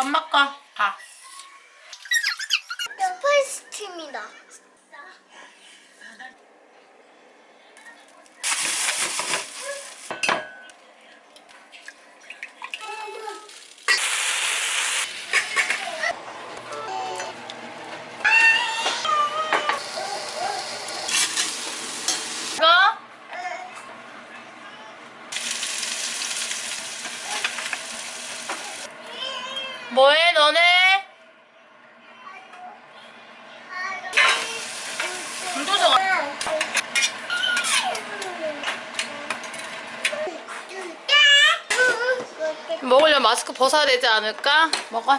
엄마 거. 봐. 스파이스팀이다. 뭐해 너네? 불도저가 먹으려면 마스크 벗어야 되지 않을까? 먹어.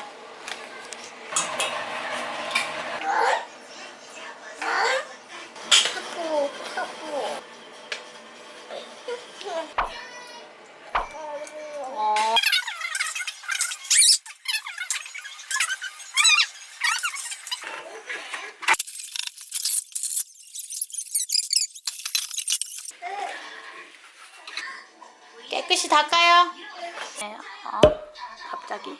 깨끗이 닦아요. 네, 어, 갑자기.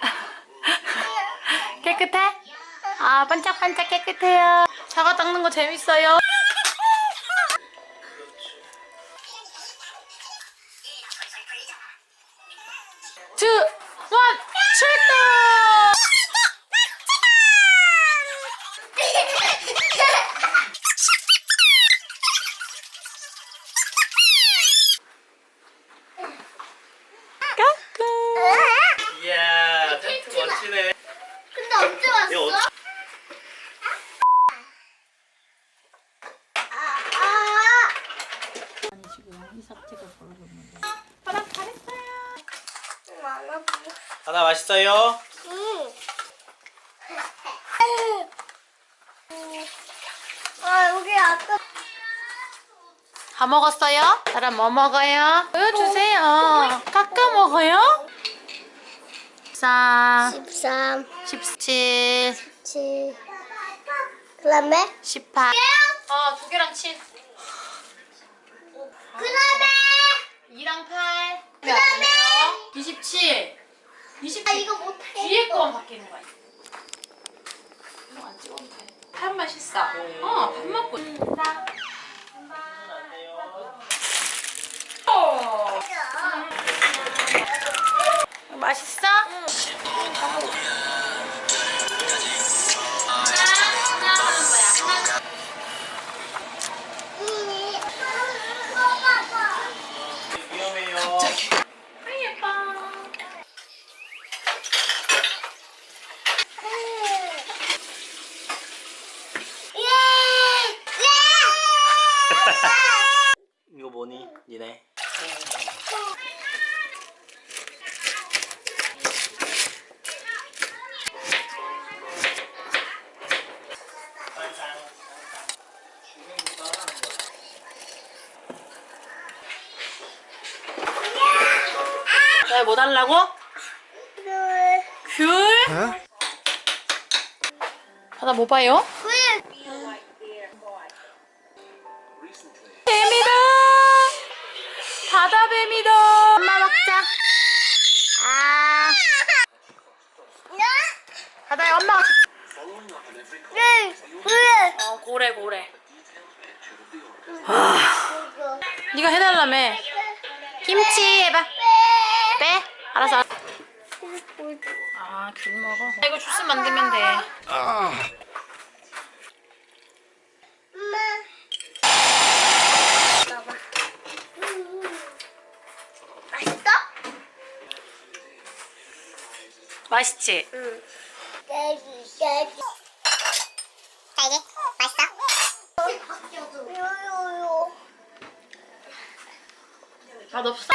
깨끗해? 아, 반짝반짝 깨끗해요. 자가 닦는 거 재밌어요. 맛있어요? 응. 아 여기 아까 다 먹었어요? 사람 뭐 먹어요? 보여주세요. 깎아 먹어요? 13, 13, 17, 7. 그 다음에 18. 어, 두 개랑 7. 그 다음에 2랑 8. 그 다음에 27. 27. 아 이거 못해. 뒤에 거만 바뀌는 거야. 이거 안 찍어도 돼. 밥 맛있어. 어, 밥 먹고. 어. 맛있어? 뭐니? 니네. 왜뭐 달라고? 귤? 바다 뭐 봐요? 뱀 바다 뱀이다! 엄마 먹자. 아. 바다에 엄마가 줄- 어, 고래, 고래. 네가 해달라며. 김치 해봐. 빼. 알았어. 알았어. 아, 귤 먹어. 아, 이거 주스 만들면 돼. 맛 맛있지? 응. 딸기 맛있어? 맛없어?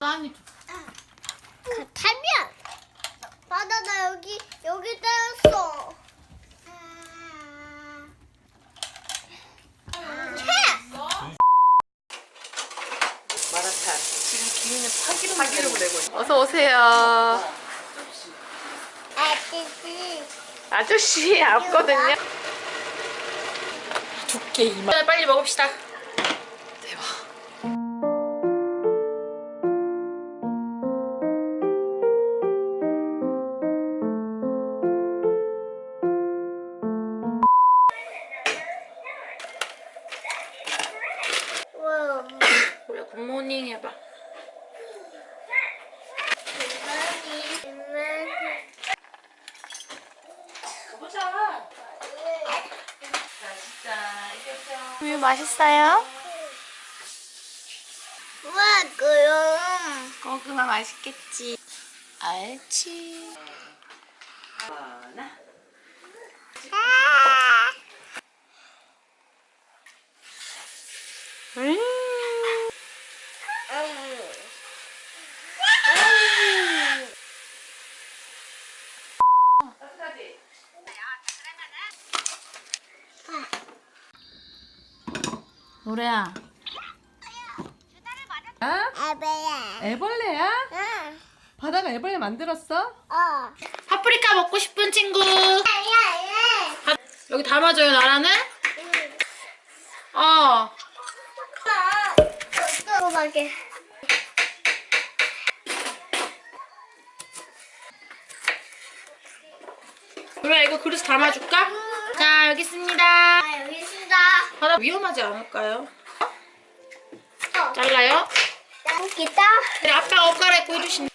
빵이 그 타면 바다 나 여기 여기 떼었어. 아, 마라탕. 지금 김이는 파기름 파기름 내고 있어. 어서 오세요. 아저씨. 아저씨 왔거든요. 두께 이만. 빨리 먹읍시다. 우유 맛있어요? 와, 그럼. 고구마 맛있겠지. 알지. 하나. 아. 음. 음. 노래야. 아? 아빠야. 애벌레야? 응. 바다가 애벌레 만들었어? 어. 파프리카 먹고 싶은 친구. 야야야. 다- 여기 담아줘요, 나라는? 어. 또 가게. 노래야, 이거 그릇 담아줄까? 자, 여기 있습니다. 아, 여기 있습니다. 바다 위험하지 않을까요? 어. 잘라요? 기타. 그래, 아빠가 옷 갈아입고 해주신.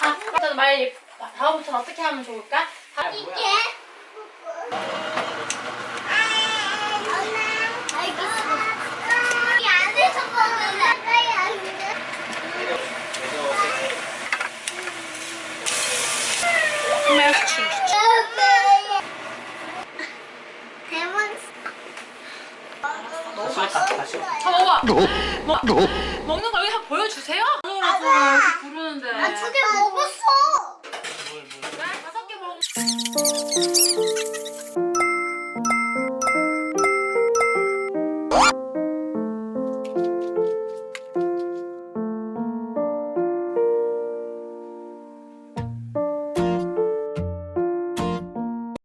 아, 일단 말 다음부터는 어떻게 하면 좋을까? 다- 이게. 알겠어. 이 안에서 보면 가까이 안 돼. 정말 추- 추- 대문. 다시 다시 저 먹, 먹는 걸 여기 한번 보여주세요. 먹으라고 이렇게 부르는데. 아, 두개 먹었어. 네, 다섯 개 먹.